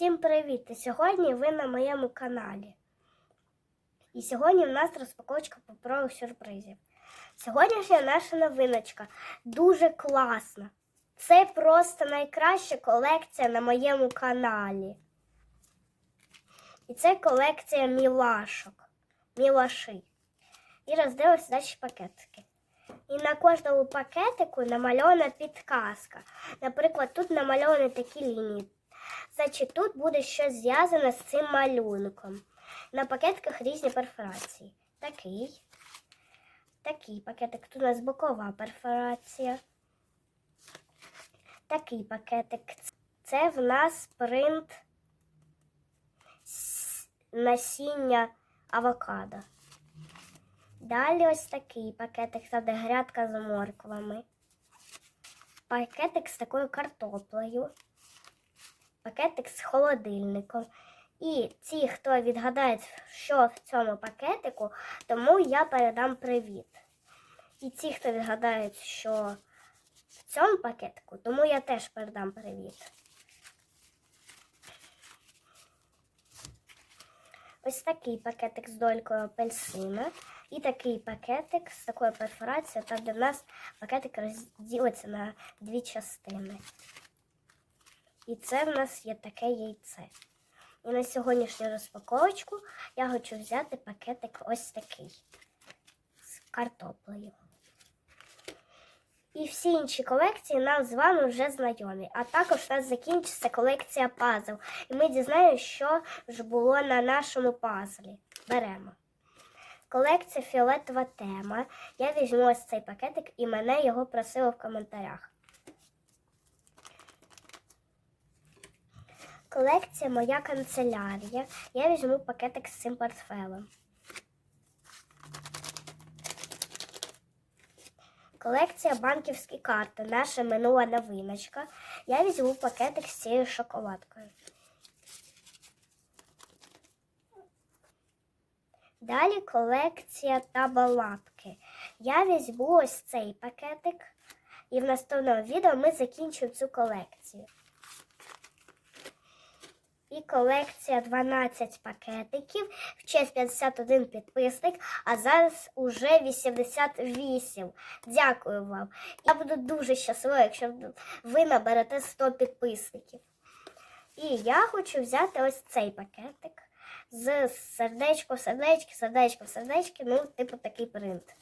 Всім привіт! Сьогодні ви на моєму каналі. І сьогодні в нас розпаковочка паперових сюрпризів. Сьогоднішня наша новиночка дуже класна. Це просто найкраща колекція на моєму каналі. І це колекція мілашок. Мілаши. І роздивилися далі пакетики. І на кожному пакетику намальована підказка. Наприклад, тут намальовані такі лінії. Значить, тут буде щось зв'язане з цим малюнком. На пакетках різні перфорації. Такий. Такий пакетик. Тут у нас бокова перфорація. Такий пакетик. Це в нас принт насіння авокадо. Далі ось такий пакетик, там де грядка з морквами. Пакетик з такою картоплею пакетик з холодильником. І ті, хто відгадає, що в цьому пакетику, тому я передам привіт. І ті, хто відгадають, що цьому пакетику, тому я теж передам привіт. Ось такий пакетик з долькою апельсина. І такий пакетик з такою перфорацією, там в нас пакетик розділиться на дві частини. І це в нас є таке яйце. І на сьогоднішню розпаковочку я хочу взяти пакетик ось такий з картоплею. І всі інші колекції нам з вами вже знайомі. А також у нас закінчиться колекція пазл. І ми дізнаємося, що ж було на нашому пазлі. Беремо. Колекція фіолетова тема. Я візьму ось цей пакетик і мене його просили в коментарях. Колекція моя канцелярія. Я візьму пакетик з цим портфелем. Колекція банківські карти. Наша минула новиночка. Я візьму пакетик з цією шоколадкою. Далі колекція табалатки. Я візьму ось цей пакетик. І в наступному відео ми закінчимо цю колекцію. І колекція 12 пакетиків. В честь 51 підписник, а зараз уже 88. Дякую вам. Я буду дуже щаслива, якщо ви наберете 100 підписників. І я хочу взяти ось цей пакетик з сердечко, сердечки, сердечко, сердечки, ну, типу такий принт.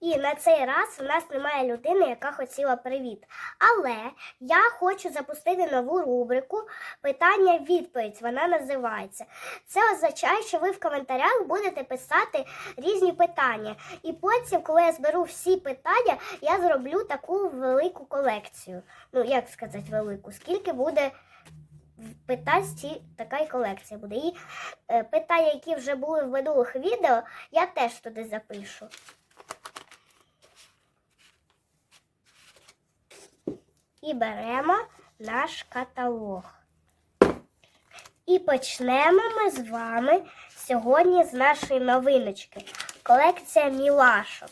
І на цей раз у нас немає людини, яка хотіла привіт. Але я хочу запустити нову рубрику Питання-відповідь. Вона називається. Це означає, що ви в коментарях будете писати різні питання. І потім, коли я зберу всі питання, я зроблю таку велику колекцію. Ну, як сказати, велику, скільки буде. Питань така і колекція буде. І е, питання, які вже були в минулих відео, я теж туди запишу. І беремо наш каталог. І почнемо ми з вами сьогодні з нашої новиночки. Колекція мілашок.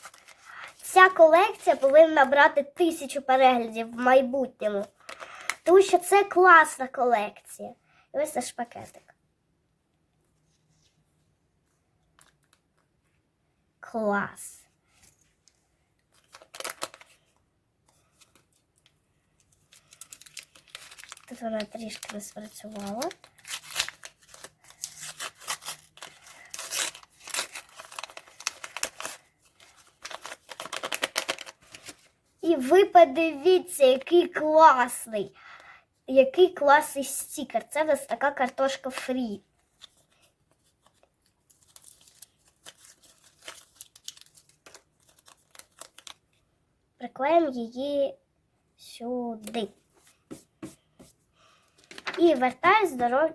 Ця колекція повинна набрати тисячу переглядів в майбутньому. Тому що це класна колекція. І ось наш пакетик. Клас. Тут вона трішки не спрацювала. І ви подивіться, який класний, який класний стікер. Це в нас така картошка фрі. Приклеїмо її сюди. І вертаюсь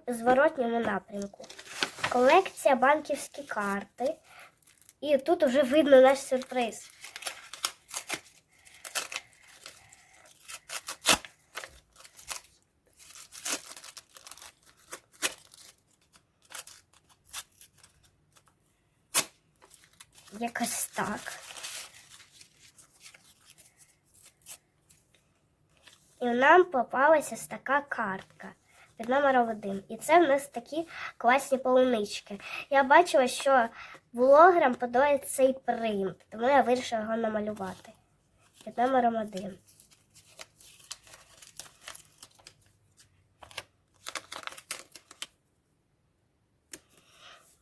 в зворотньому напрямку. Колекція банківські карти. І тут вже видно наш сюрприз. Якось так. І нам попалася така картка під номером один. І це в нас такі класні полунички. Я бачила, що блогерам подобається цей принт, тому я вирішила його намалювати. Під номером один.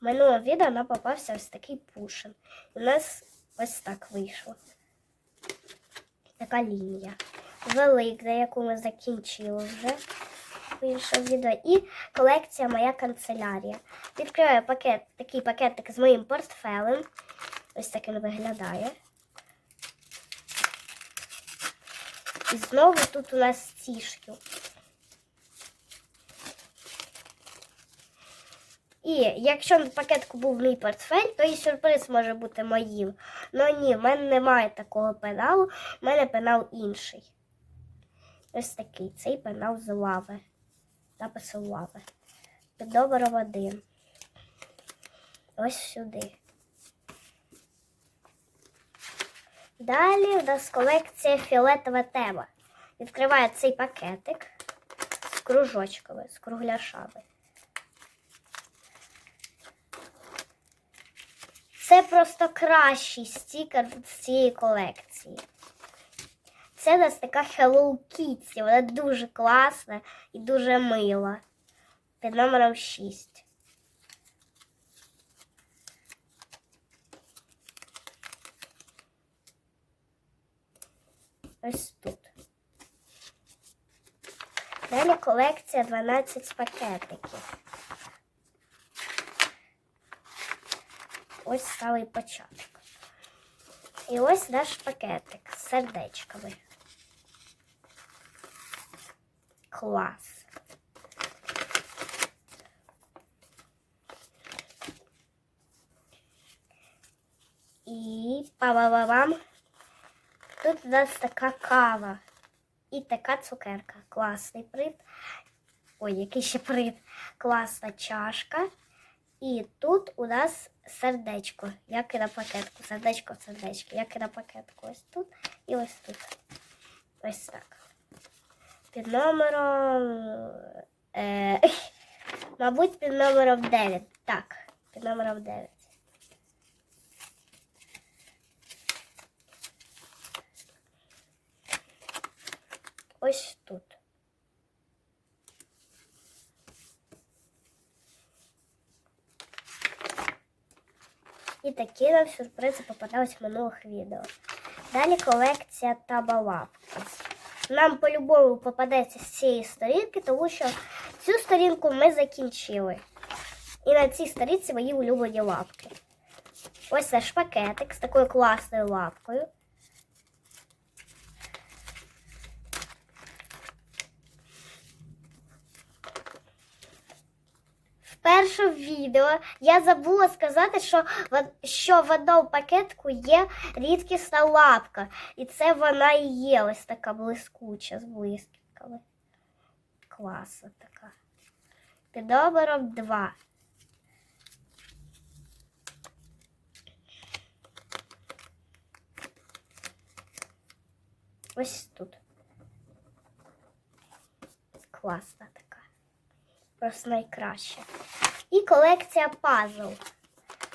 В відео нам попався ось такий пушин. І у нас ось так вийшло. Така лінія. Велика, яку ми закінчили вже. Вийшов відео. І колекція Моя канцелярія. Відкриваю пакет, такий пакетик з моїм портфелем. Ось так він виглядає. І знову тут у нас стіжки. І якщо в пакетку був мій портфель, то і сюрприз може бути моїм. Ну ні, в мене немає такого пеналу, в мене пенал інший. Ось такий. Цей пенал з лави. Напису лави. Під номером один. Ось сюди. Далі в нас колекція фіолетова тема. Відкриваю цей пакетик з кружочками, з кругляшами. Це просто кращий стікер з цієї колекції. Це у нас така Hello Kitty. Вона дуже класна і дуже мила. Під номером 6. Ось тут. Далі колекція 12 пакетиків. Ось самий початок. І ось наш пакетик з сердечками. Клас. І па-ба-ба-бам. Тут у нас така кава і така цукерка. Класний прит. Ой, який ще прит. Класна чашка. І тут у нас сердечко, як і на пакетку. Сердечко, сердечко, як і на пакетку. Ось тут і ось тут. Ось так. Під номером. Е, мабуть, під номером 9. Так, під номером 9. Ось тут. І такі нам сюрпризи попадались в минулих відео. Далі колекція табалапки. Нам по-любому попадеться з цієї сторінки, тому що цю сторінку ми закінчили. І на цій сторінці мої улюблені лапки. Ось наш пакетик з такою класною лапкою. В першому відео я забула сказати, що що в одному пакетку є рідкісна лапка. І це вона і є ось така блискуча з блискітками. Класна така. Під номером 2. Ось тут. Класна така. Просто найкраща. І колекція пазл.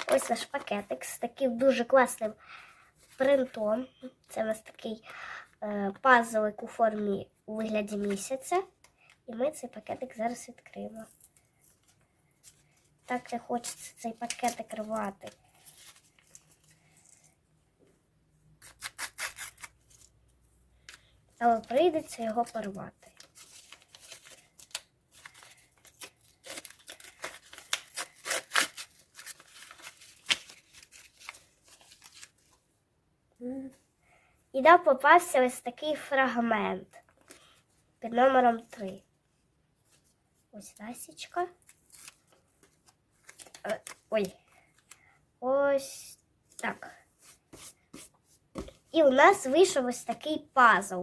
Ось наш пакетик з таким дуже класним принтом. Це у нас такий е, пазлик у формі у вигляді місяця. І ми цей пакетик зараз відкриємо. Так не хочеться цей пакетик рвати. Але прийдеться його порвати. І нам попався ось такий фрагмент під номером 3. Ось насічка. Е, Ой. Ось Так. І у нас вийшов ось такий пазл.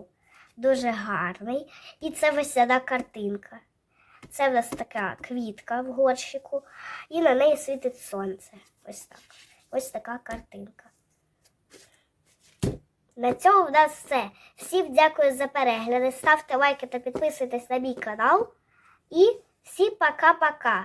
Дуже гарний. І це весняна картинка. Це в нас така квітка в горщику, і на неї світить сонце. Ось так. Ось така картинка. На цьому в нас все. Всім дякую за перегляди. Ставте лайки та підписуйтесь на мій канал. І всім пока-пока.